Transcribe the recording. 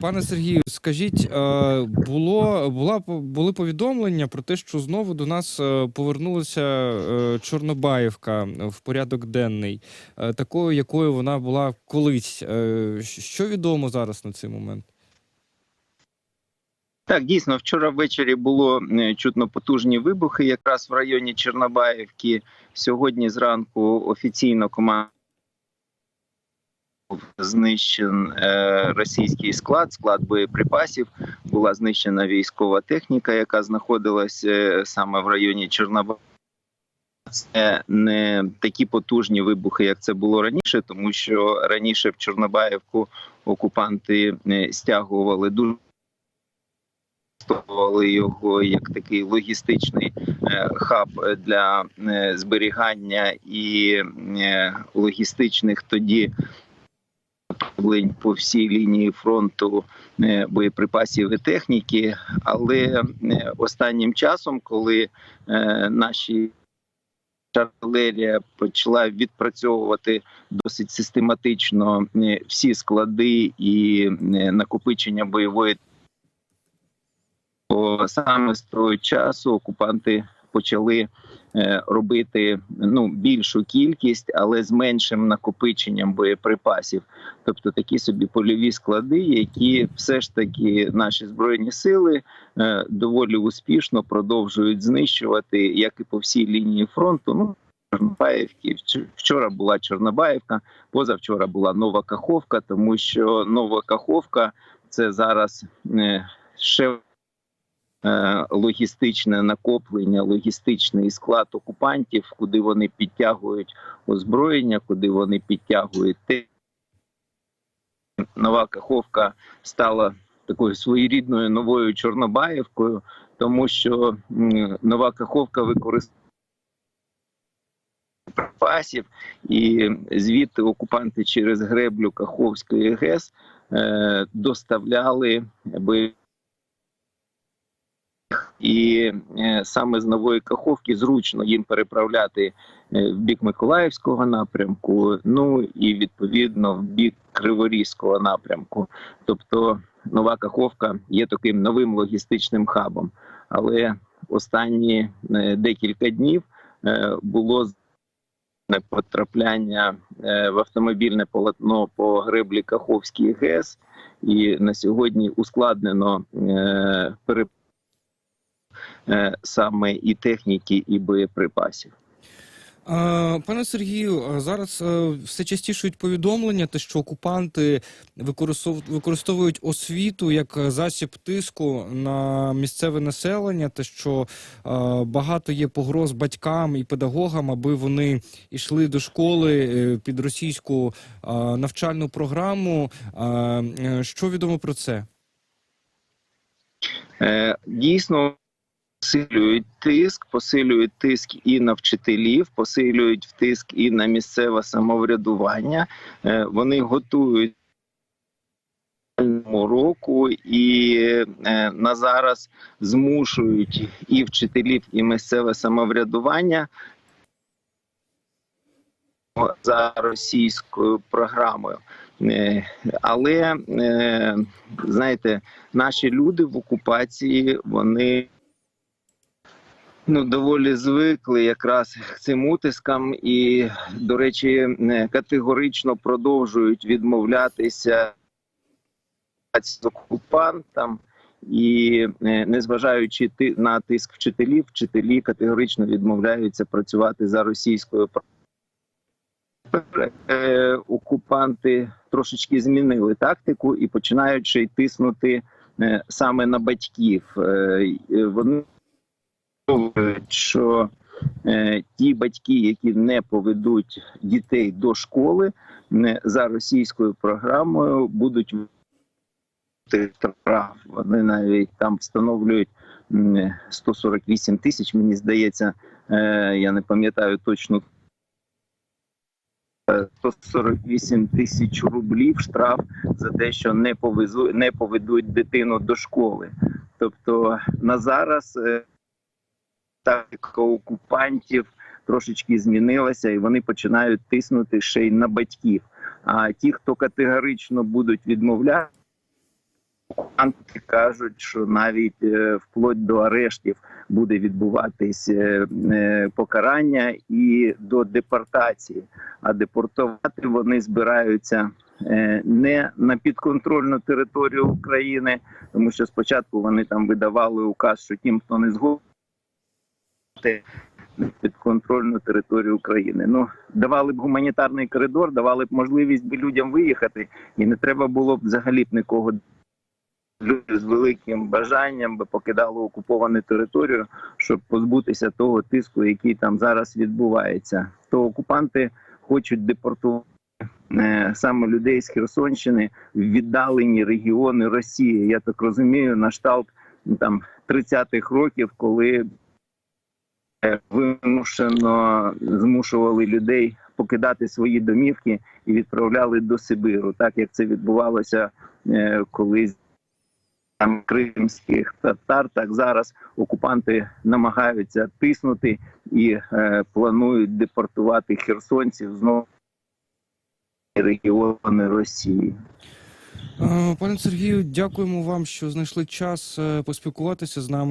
Пане Сергію, скажіть, е, було була були повідомлення про те, що знову до нас е, повернулася е, Чорнобаївка в порядок денний, такою, якою вона була колись. Що відомо зараз на цей момент? Так, дійсно, вчора ввечері було чутно потужні вибухи, якраз в районі Чорнобаївки. Сьогодні зранку офіційно команда знищен е, російський склад, склад боєприпасів. Була знищена військова техніка, яка знаходилась е, саме в районі Чорнобаївки. Це не такі потужні вибухи, як це було раніше, тому що раніше в Чорнобаївку окупанти е, стягували дуже його як такий логістичний хаб для зберігання і логістичних тоді направлень по всій лінії фронту е, боєприпасів і техніки. Але е, останнім часом, коли е, наші артилерія почала відпрацьовувати досить систематично всі склади і накопичення бойової саме з того часу окупанти почали е, робити ну більшу кількість, але з меншим накопиченням боєприпасів. Тобто такі собі польові склади, які все ж таки наші збройні сили е, доволі успішно продовжують знищувати, як і по всій лінії фронту. Ну Чорнобаївки вчора була Чорнобаївка, позавчора була Нова Каховка, тому що Нова Каховка це зараз е, ще логістичне накоплення, логістичний склад окупантів, куди вони підтягують озброєння, куди вони підтягують те. Нова Каховка стала такою своєрідною новою Чорнобаївкою, тому що нова Каховка використовує припасів, і звідти окупанти через греблю Каховської ГЕС е, доставляли бойові і е, саме з нової Каховки зручно їм переправляти е, в бік Миколаївського напрямку, ну і відповідно в бік Криворізького напрямку. Тобто нова Каховка є таким новим логістичним хабом. Але останні е, декілька днів було потрапляння в автомобільне полотно по греблі Каховській ГЕС, і на сьогодні ускладнено пере е, саме і техніки, і боєприпасів. Е, Пане Сергію, зараз е, все частішують повідомлення, те, що окупанти використов- використовують освіту як е, засіб тиску на місцеве населення, те, що е, багато є погроз батькам і педагогам, аби вони йшли до школи е, під російську е, навчальну програму. Е, е, Що відомо про це? Е, Дійсно посилюють тиск, посилюють тиск і на вчителів, посилюють тиск і на місцеве самоврядування. Е, Вони готують року і е, на зараз змушують і вчителів, і місцеве самоврядування за російською програмою. Е, Але знаєте, наші люди в окупації вони ну доволі звикли якраз цим утискам, і, до речі, категорично продовжують відмовлятися з окупантам. І е, незважаючи на тиск вчителів, вчителі категорично відмовляються працювати за російською е, окупанти трошечки змінили тактику і й тиснути е, саме на батьків. Вони що е, ті батьки, які не поведуть дітей до школи, не за російською програмою будуть штраф. Вони навіть там встановлюють м, 148 тисяч. Мені здається, е, я не пам'ятаю точно 148 тисяч рублів штраф за те, що не повезу, не поведуть дитину до школи. Тобто на зараз е, тактика окупантів трошечки змінилася, і вони починають тиснути ще й на батьків. А ті, хто категорично будуть відмовляти, окупанти кажуть, що навіть е, вплоть до арештів буде відбуватись е, е, покарання і до депортації. А депортувати вони збираються не на підконтрольну територію України, тому що спочатку вони там видавали указ, що тим, хто не згоден, підконтрольну територію України. Ну давали б гуманітарний коридор, давали б можливість би людям виїхати, і не треба було б взагалі б нікого. Люди з великим бажанням би покидали окуповану територію, щоб позбутися того тиску, який там зараз відбувається. То окупанти хочуть депортувати е, саме людей з Херсонщини в віддалені регіони Росії. Я так розумію, на шталт там 30-х років, коли вимушено змушували людей покидати свої домівки і відправляли до Сибиру, так як це відбувалося е, колись там кримських татар. Так зараз окупанти намагаються тиснути і е, планують депортувати херсонців знову регіони Росії. Е, Пане Сергію, дякуємо вам, що знайшли час е, поспілкуватися з нами.